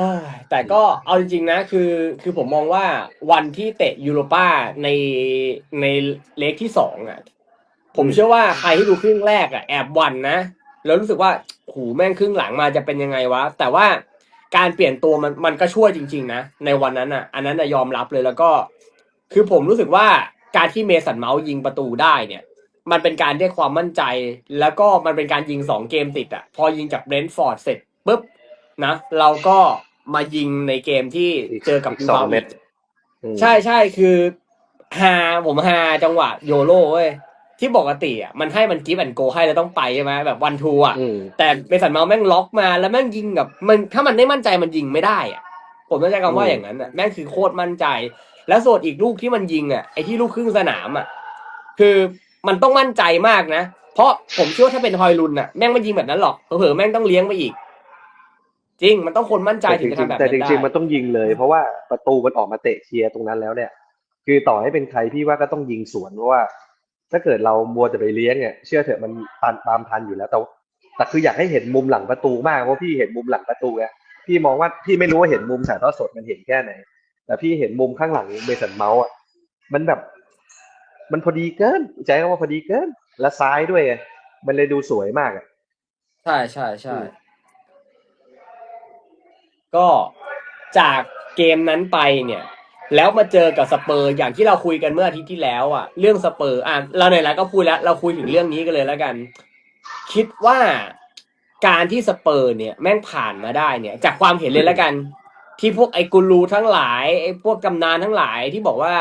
อแต่ก็เอาจริงๆนะคือคือผมมองว่าวันที่เตะยูโรป้าในในเลกที่สองอะผมเชื่อว่าใครที่ดูครึ่งแรกอะแอบวันนะแล้วรู้สึกว่าโหแม่งครึ่งหลังมาจะเป็นยังไงวะ แต่ว่าการเปลี่ยนตัวมันมันก็ช่วยจริง ๆ นะ ในวันนั้นอะ อันนั้นยอมรับเลยแล้วก็ คือผมรู้สึกว่าการที่เมสันเมาส์ยิงประตูได้เนี่ย มันเป็นการเรียกความมั่นใจ แล้วก็มันเป็นการยิงสองเกมติดอะ พอยิงจากเบรนท์ฟอร์ดเสร็จปุ๊บนะ เราก็ มายิงในเกมที่เจอกับอีกสองบิลบาโเม็ดอืมใช่ใช่คือฮาผมฮาจังหวะโยโร่เว้ยที่ปกติอะมันให้มันกิฟต์แอนโกให้แล้วต้องไปใช่ไหมแบบวันทูอะอืมแต่เมสันเมาส์แม่งล็อกมาแล้วแม่งยิงแบบมันถ้ามันไม่มั่นใจมันยิงไม่ได้อะผมต้องใช้คำว่าอืมอย่างนั้นอะแม่งคือโคตรมั่นใจ แล้วส่วนอีกลูกที่มันยิงอะไอ้ที่ลูกครึ่งสนามอะคือมันต้องมั่นใจมากนะ เพราะผมเชื่อว่าถ้าเป็นฮอยลุนอะแม่งไม่ยิงแบบนั้นหรอกเผลอๆแม่งต้องเลี้ยงไปอีก จริงมันต้องคนมั่นใจแต่ถึจงจะริงทำแบบๆแต่นั้นจได้ริงๆมันต้องยิงเลย เพราะว่าประตูมันออกมาเตะเคลียร์ตรงนั้นแล้วเนี่ย คือต่อให้เป็นใครพี่ว่าก็ต้องยิงสวนเพราะว่า ถ้าเกิดเรามัวแต่ไปเลี้ยงเนี่ยเชื่อเถอะมันตามตามทันอยู่แล้วแต่แต่คืออยากให้เห็นมุมหลังประตูมากเพราะพี่เห็นมุมหลังประตูไงพี่มองว่าพี่ไม่รู้ว่าเห็นมุมถ่ายทอดสดมันเห็นแค่ไหน แต่พี่เห็นมุมข้างหลังเบสันเมาส์อะมันแบบ มันพอดีเกินใจคำว่าพอดีเกิน และซ้ายด้วยไงมันเลยดูสวยมากอะใช่ใช่ใช่อืม ก็จากเกมนั้นไปเนี่ย แล้วมาเจอกับสเปอร์อย่างที่เราคุยกันเมื่ออาทิตย์ที่แล้วอะเรื่องสเปอร์อะเราในแล้วก็พูดแล้วเราคุยถึงเรื่องนี้กันเลยแล้วกัน คิดว่าการที่สเปอร์เนี่ยแม่งผ่านมาได้เนี่ย จากความเห็นเลยแล้วกัน ที่พวกไอ้กูรูทั้งหลายไอ้พวกกำนานทั้งหลายที่บอกว่า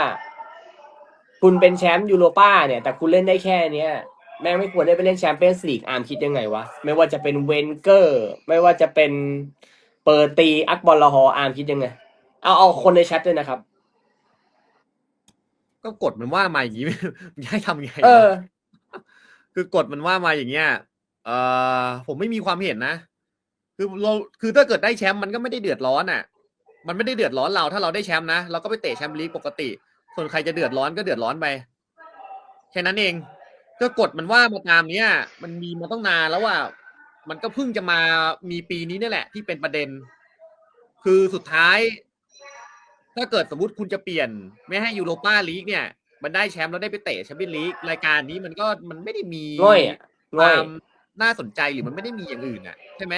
คุณเป็นแชมป์ยูโรป้าเนี่ย แต่คุณเล่นได้แค่เนี้ยแม่งไม่ควรได้ไปเล่นแชมเปี้ยนส์ลีกอาร์มคิดยังไงวะ ไม่ว่าจะเป็นเวนเกอร์ ไม่ว่าจะเป็น เปอร์ตีอักบอลลาฮออาร์มคิดยังไง เอาเอาคนในแชทด้วยนะครับ ก็กฎมันว่ามาอย่างนี้มันจะให้ทำยังไงเออวะคือกฎมันว่ามาอย่างเงี้ยเออผมไม่มีความเห็นนะ คือเราคือถ้าเกิดได้แชมป์มันก็ไม่ได้เดือดร้อนอะ มันไม่ได้เดือดร้อนเราถ้าเราได้แชมป์นะเราก็ไปเตะแชมป์ลีกปกติส่วนใครจะเดือดร้อนก็เดือดร้อนไปแค่นั้นเอง ก็กฎมันว่ามาตามเนี้ย มันมีมาต้องนานแล้วว่า มันก็เพิ่งจะมามีปีนี้นี่แหละ ที่เป็นประเด็น คือสุดท้าย ถ้าเกิดสมมติคุณจะเปลี่ยน ไม่ให้ยูโรป้าลีกเนี่ย มันได้แชมป์แล้วได้ไปเตะแชมเปี้ยนลีกรายการนี้มันก็มันไม่ได้มีง่อยอะง่อยความน่าสนใจหรือมันไม่ได้มีอย่างอื่นอะใช่ไหม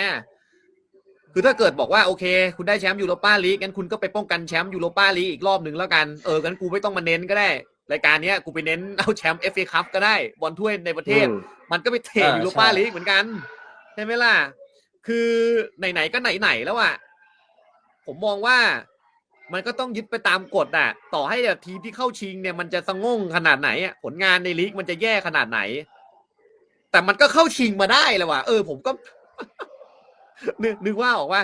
คือถ้าเกิดบอกว่าโอเค คุณได้แชมป์ยูโรป้าลีกงั้นคุณก็ไปป้องกันแชมป์ยูโรป้าลีกอีกรอบหนึ่งแล้วกันเอองั้นกูไม่ต้องมาเน้นก็ได้ รายการเนี้ยกูไปเน้นเอาแชมป์เอฟเอคัพก็ได้บอลถ้วยในประเทศ อืม มันก็ไปเทรดอ่ายูโรป้าใช่ ลีกเหมือนกันใช่ไหมล่ะ คือไหนๆก็ไหนๆแล้วอะผมมองว่ามันก็ต้องยึดไปตามกฎอะต่อให้แบบทีมที่เข้าชิงเนี่ยมันจะสะงงขนาดไหนอะผลงานในลีกมันจะแย่ขนาดไหน แต่มันก็เข้าชิงมาได้เลยว่ะ เออ ผมก็ นึกนึกว่าออกว่า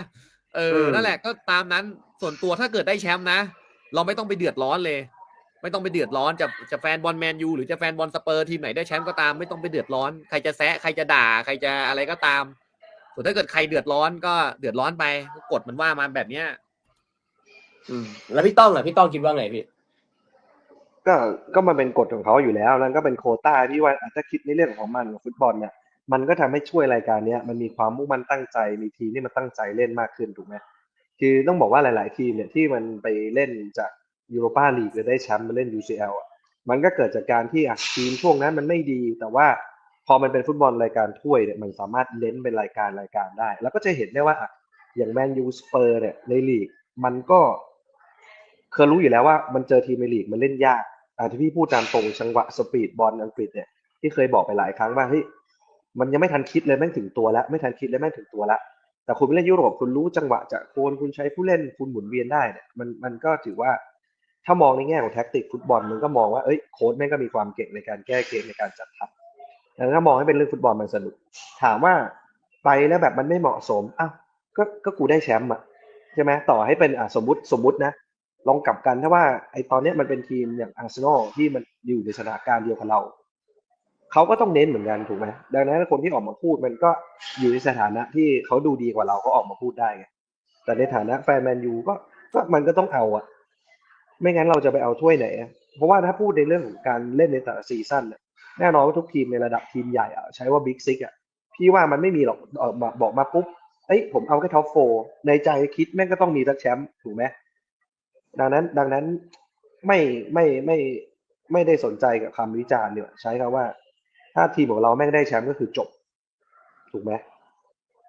เออมนั่นแหละก็ตามนั้น ส่วนตัวถ้าเกิดได้แชมป์นะ เราไม่ต้องไปเดือดร้อนเลย ไม่ต้องไปเดือดร้อนจะจะแฟนบอลแมนยูหรือจะแฟนบอลสเปอร์ทีมไหนได้แชมป์ก็ตามไม่ต้องไปเดือดร้อนใครจะแซะใครจะด่าใครจะอะไรก็ตามส่วนถ้าเกิดใครเดือดร้อนก็เดือดร้อนไปก็กฎมันว่ามาแบบเนี้ยอืม แล้วพี่ต้องอะพี่ต้องคิดว่าไงพี่ ก็ก็มันเป็นกฎของเขาอยู่แล้วแล้วก็เป็นโควต้าที่ว่าอะถ้าคิดในเรื่องของมันของฟุตบอลเนี่ยมันก็ทำให้ช่วยรายการเนี้ยมันมีความมุ่งมั่นตั้งใจมีทีมที่มันตั้งใจเล่นมากขึ้นถูกไหมคือต้องบอกว่าหลาย ๆ ทีมเนี่ยที่มันไปเล่นจาก ยูโรปาลีกหรือได้แชมป์มาเล่น UCL อะมันก็เกิดจากการที่อะทีมช่วงนั้นมันไม่ดี แต่ว่าพอมันเป็นฟุตบอลรายการถ้วยเนี่ยมันสามารถเล่นเป็นรายการรายการได้ แล้วก็จะเห็นได้ว่าอะอย่างแมนยูสเปอร์เนี่ยในลีก มันก็เคยรู้อยู่แล้วว่ามันเจอทีมในลีกมันเล่นยากอ่าที่พี่พูดตามตรงจังหวะสปีดบอลอังกฤษเนี่ยที่เคยบอกไปหลายครั้งว่าเฮ้ยมันยังไม่ทันคิดเลยแม่งถึงตัวแล้วไม่ทันคิดเลยแม่งถึงตัวแล้วแต่คุณไปเล่นยุโรปคุณรู้จังหวะจะโคนคุณใช้ผู้เล่นคุณหมุนเวียนได้เนี่ยมันมันก็ถือว่า ถ้ามองในแง่ของแท็กติกฟุตบอลมันก็มองว่าเอ้ยโค้ชแม่งก็มีความเก่งในการแก้เกมในการจัดทัพดังนั้นถ้ามองให้เป็นเรื่องฟุตบอลมันสนุก ถามว่าไปแล้วแบบมันไม่เหมาะสมอ้าวก็ก็กูได้แชมป์อะใช่ไหมต่อให้เป็นอะสมมติสมมตินะ ลองกลับกันถ้าว่าไอตอนเนี้ยมันเป็นทีมอย่างอาร์เซนอลที่มันอยู่ในสถานการณ์เดียวกับเราเขาก็ต้องเน้นเหมือนกันถูกไหมดังนั้นคนที่ออกมาพูดมันก็อยู่ในสถานะที่เขาดูดีกว่าเราก็ออกมาพูดได้ไงแต่ในฐานะแฟนแมนยูก็ก็มันก็ต้องเอาอะ ไม่งั้นเราจะไปเอาถ้วยไหนเพราะว่าถ้าพูดในเรื่องของการเล่นในแต่ละซีซั่นแน่นอนว่าทุกทีมในระดับทีมใหญ่อะใช้ว่าบิ๊กซิกอะพี่ว่ามันไม่มีหรอกบอกมาปุ๊บเอ้ยผมเอาแค่ท็อปโฟในใจคิดแม่งก็ต้องมีสักแชมป์ถูกไหมดังนั้นดังนั้นไม่ไม่ไม่ไม่ได้สนใจกับคำวิจารณ์เนี่ยใช้คำว่า ถ้าทีมของเราแม่งได้แชมป์ก็คือจบ ถูกไหม